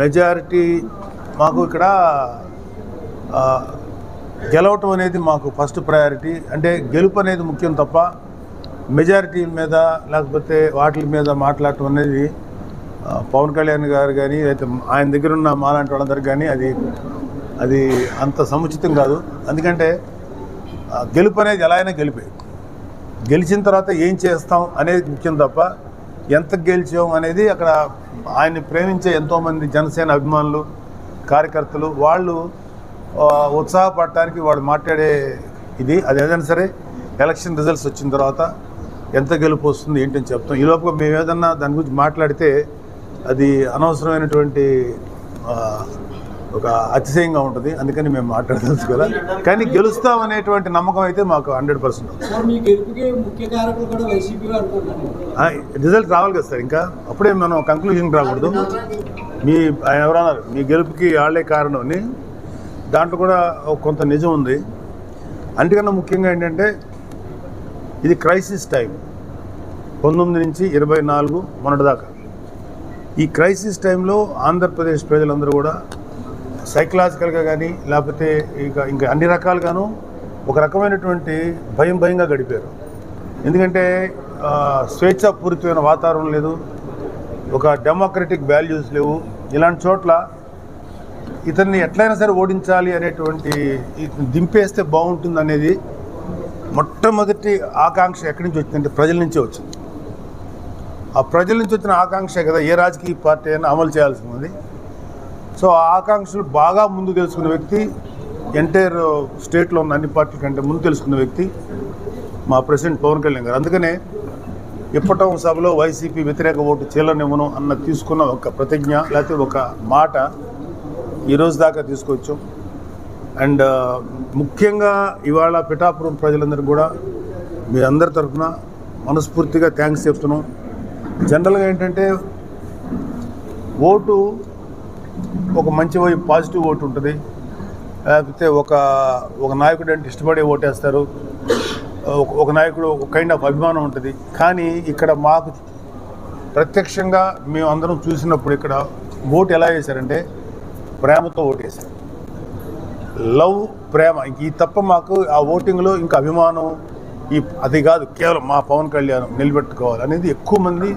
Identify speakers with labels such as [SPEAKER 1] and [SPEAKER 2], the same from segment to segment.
[SPEAKER 1] Majority మాకు ఇక్కడ గెలవటం అనేది మాకు ఫస్ట్ ప్రయారిటీ. అంటే గెలుపు అనేది ముఖ్యం తప్ప మెజారిటీ మీద లేకపోతే వాటి మీద మాట్లాడటం అనేది పవన్ కళ్యాణ్ గారు కానీ అయితే ఆయన దగ్గర ఉన్న మాలాంటి వాళ్ళందరికీ కానీ అది అది అంత సముచితం కాదు. ఎందుకంటే గెలుపు అనేది ఎలా అయినా గెలిపే. గెలిచిన తర్వాత ఏం చేస్తాం అనేది ముఖ్యం తప్ప ఎంత గెలిచాం అనేది అక్కడ ఆయన్ని ప్రేమించే ఎంతోమంది జనసేన అభిమానులు కార్యకర్తలు వాళ్ళు ఉత్సాహపడటానికి వాళ్ళు మాట్లాడే ఇది. అది ఏదైనా సరే ఎలక్షన్ రిజల్ట్స్ వచ్చిన తర్వాత ఎంత గెలుపు వస్తుంది ఏంటని చెప్తాం. ఈ లోపల మేము ఏదన్నా దాని గురించి మాట్లాడితే అది అనవసరమైనటువంటి ఒక అతిశయంగా ఉంటుంది. అందుకని మేము మాట్లాడదలుచు కదా కానీ గెలుస్తాం అనేటువంటి నమ్మకం అయితే మాకు హండ్రెడ్ పర్సెంట్ రిజల్ట్ రావాలి కదా సార్ ఇంకా? అప్పుడే మనం కంక్లూజన్కి రాకూడదు. మీ ఆయన ఎవరన్నారు? మీ గెలుపుకి వాళ్ళే కారణం అని. దాంట్లో కూడా కొంత నిజం ఉంది. అంతకన్నా ముఖ్యంగా ఏంటంటే ఇది క్రైసిస్ టైం పంతొమ్మిది నుంచి ఇరవై నాలుగు మొన్నటిదాకా. ఈ క్రైసిస్ టైంలో ఆంధ్రప్రదేశ్ ప్రజలందరూ కూడా సైకలాజికల్గా కానీ లేకపోతే ఇక ఇంకా అన్ని రకాలుగాను ఒక రకమైనటువంటి భయం భయంగా గడిపారు. ఎందుకంటే స్వేచ్ఛాపూరితమైన వాతావరణం లేదు ఒక డెమోక్రటిక్ వాల్యూస్ లేవు. ఇలాంటి చోట్ల ఇతన్ని ఎట్లయినా సరే ఓడించాలి అనేటువంటి దింపేస్తే బాగుంటుంది అనేది మొట్టమొదటి ఆకాంక్ష ఎక్కడి నుంచి వచ్చిందంటే ప్రజల నుంచే వచ్చింది. ఆ ప్రజల నుంచి వచ్చిన ఆకాంక్ష కదా ఏ రాజకీయ పార్టీ అయినా అమలు చేయాల్సి ఉంది సో ఆ ఆకాంక్షలు బాగా ముందు తెలుసుకున్న వ్యక్తి ఎంటైర్ స్టేట్లో ఉన్న అన్ని పార్టీల కంటే ముందు తెలుసుకున్న వ్యక్తి మా ప్రెసిడెంట్ పవన్ కళ్యాణ్ గారు. అందుకనే ఇప్పటం సభలో వైసీపీ వ్యతిరేక ఓటు చీలనివ్వను అన్న తీసుకున్న ఒక ప్రతిజ్ఞ లేకపోతే ఒక మాట ఈరోజు దాకా తీసుకొచ్చాం. అండ్ ముఖ్యంగా ఇవాళ పిఠాపురం ప్రజలందరూ కూడా మీ అందరి తరఫున మనస్ఫూర్తిగా థ్యాంక్స్ చెప్తున్నాం. జనరల్గా ఏంటంటే ఓటు ఒక మంచి వైపు పాజిటివ్ ఓటు ఉంటుంది. లేకపోతే ఒక ఒక నాయకుడు అంటే ఇష్టపడే ఓటేస్తారు. ఒక- ఒక నాయకుడు ఒక కైండ్ ఆఫ్ అభిమానం ఉంటుంది. కానీ ఇక్కడ మాకు ప్రత్యక్షంగా మేము అందరం చూసినప్పుడు ఇక్కడ ఓటు ఎలా వేశారంటే ప్రేమతో ఓటు వేశారు. లవ్ ప్రేమ ఈ తప్ప మాకు ఆ ఓటింగ్లో ఇంకా అభిమానం ఈ అది కాదు కేవలం మా పవన్ కళ్యాణ్ నిలబెట్టుకోవాలి అనేది ఎక్కువ మంది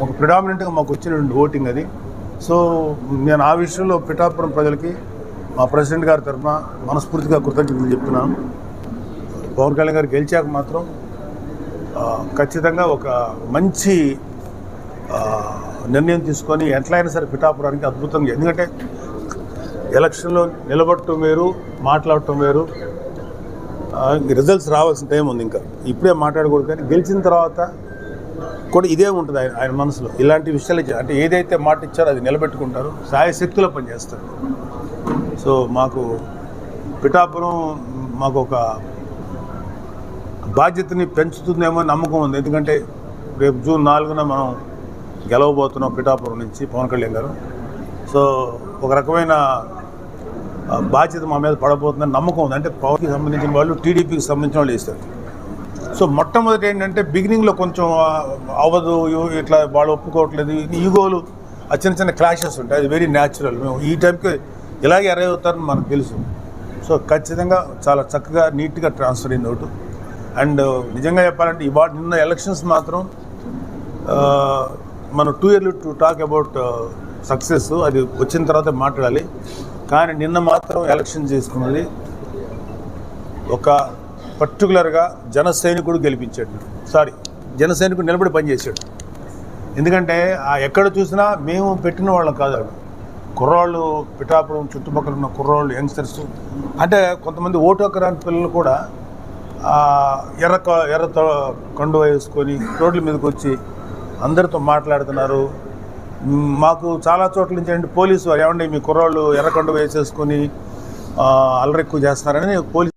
[SPEAKER 1] ఒక ప్రిడామినెంట్గా మాకు వచ్చినటువంటి ఓటింగ్ అది. సో నేను ఆ విషయంలో పిఠాపురం ప్రజలకి మా ప్రెసిడెంట్ గారి తరఫున మనస్ఫూర్తిగా కృతజ్ఞతలు చెప్తున్నాను. పవన్ కళ్యాణ్ గారు గెలిచాక మాత్రం ఖచ్చితంగా ఒక మంచి నిర్ణయం తీసుకొని ఎట్లయినా సరే పిఠాపురానికి అద్భుతంగా ఎందుకంటే ఎలక్షన్లో నిలబడటం వేరు మాట్లాడటం వేరు రిజల్ట్స్ రావాల్సిన టైం ఉంది ఇంకా. ఇప్పుడే మాట్లాడకూడదు కానీ గెలిచిన తర్వాత కూడా ఇదే ఉంటుంది ఆయన ఆయన మనసులో. ఇలాంటి విషయాలు అంటే ఏదైతే మాట ఇచ్చారో అది నిలబెట్టుకుంటారు సాయశక్తిలో పనిచేస్తారు. సో మాకు పిఠాపురం మాకు ఒక బాధ్యతని పెంచుతుందేమో నమ్మకం ఉంది. ఎందుకంటే రేపు జూన్ నాలుగున మనం గెలవబోతున్నాం పిఠాపురం నుంచి పవన్ కళ్యాణ్ గారు. సో ఒక రకమైన బాధ్యత మా మీద పడబోతుందని నమ్మకం ఉంది. అంటే పవర్కి సంబంధించిన వాళ్ళు టీడీపీకి సంబంధించిన వాళ్ళు వేస్తారు సో మొట్టమొదటి ఏంటంటే బిగినింగ్లో కొంచెం అవ్వదు ఇట్లా వాళ్ళు ఒప్పుకోవట్లేదు. ఈగోలు ఆ చిన్న చిన్న క్లాషెస్ ఉంటాయి. అది వెరీ న్యాచురల్. మేము ఈ టైంకి ఇలాగే ఎర్ర అవుతారని మనకు తెలుసు. సో ఖచ్చితంగా చాలా చక్కగా నీట్గా ట్రాన్స్ఫర్ అయింది ఒకటి అండ్ నిజంగా చెప్పాలంటే ఇవాళ నిన్న ఎలక్షన్స్ మాత్రం మనం టూ ఇయర్లు టు టాక్ అబౌట్ సక్సెస్ అది వచ్చిన తర్వాత మాట్లాడాలి. కానీ నిన్న మాత్రం ఎలక్షన్ చేసుకున్నది ఒక పర్టికులర్గా జన సైనికుడు గెలిపించాడు. సారీ జన సైనికుడు నిలబడి పనిచేశాడు. ఎందుకంటే ఆ ఎక్కడ చూసినా మేము పెట్టిన వాళ్ళం కాదు కుర్రాళ్ళు పిఠాపురం చుట్టుపక్కల ఉన్న కుర్రాళ్ళు యంగ్స్టర్స్ అంటే కొంతమంది ఓటోకరాని పిల్లలు కూడా ఎర్ర ఎర్రతో ఎర్ర వేసుకొని రోడ్ల మీదకి వచ్చి అందరితో మాట్లాడుతున్నారు. మాకు చాలా చోట్ల నుంచి అంటే పోలీసు వారు ఏమండి మీ కుర్రాళ్ళు ఎర్ర కండు వేసేసుకొని అలరెక్కు అల్లరి ఎక్కువ చేస్తున్నారని పోలీసు